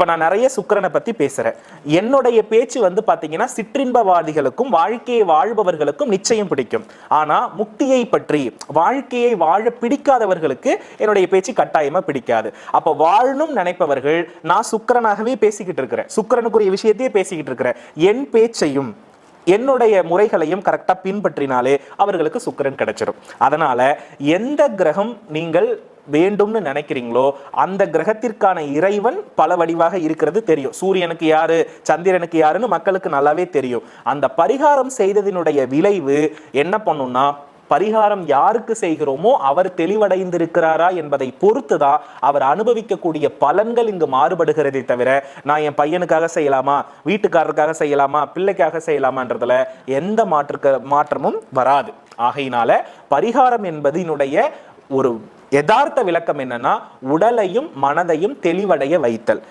இப்போ நான் நிறைய சுக்கிரனை பற்றி பேசுகிறேன் என்னுடைய பேச்சு வந்து பார்த்தீங்கன்னா சிற்றின்பவாதிகளுக்கும் வாழ்க்கையை வாழ்பவர்களுக்கும் நிச்சயம் பிடிக்கும். ஆனால் முக்தியை பற்றி வாழ்க்கையை வாழ பிடிக்காதவர்களுக்கு என்னுடைய பேச்சு கட்டாயமாக பிடிக்காது. அப்போ வாழணும் நினைப்பவர்கள் நான் சுக்கிரனாகவே பேசிக்கிட்டு இருக்கிறேன். சுக்கிரனுக்குரிய விஷயத்தையே பேசிக்கிட்டு இருக்கிறேன். என் பேச்சையும் என்னுடைய முறைகளையும் கரெக்டாக பின்பற்றினாலே அவர்களுக்கு சுக்கரன் கிடைச்சிடும் அதனால எந்த கிரகம் நீங்கள் வேண்டும்னு நினைக்கிறீங்களோ அந்த கிரகத்திற்கான இறைவன் பல வடிவாக இருக்கிறது தெரியும். சூரியனுக்கு யாரு சந்திரனுக்கு யாருன்னு மக்களுக்கு நல்லாவே தெரியும். அந்த பரிகாரம் செய்ததினுடைய விளைவு என்ன பண்ணும்னா பரிகாரம் யாருக்கு செய்கிறோமோ அவர் தெளிவடைந்திருக்கிறாரா என்பதை பொறுத்துதான் அவர் அனுபவிக்கக்கூடிய பலன்கள் இங்கு மாறுபடுகிறதே தவிர நான் என் பையனுக்காக செய்யலாமா வீட்டுக்காரருக்காக செய்யலாமா பிள்ளைக்காக செய்யலாமான்றதுல எந்த மாற்றுக்க மாற்றமும் வராது. ஆகையினால பரிகாரம் என்பதினுடைய ஒரு யதார்த்த விளக்கம் என்னன்னா உடலையும் மனதையும் தெளிவடைய வைத்தல்.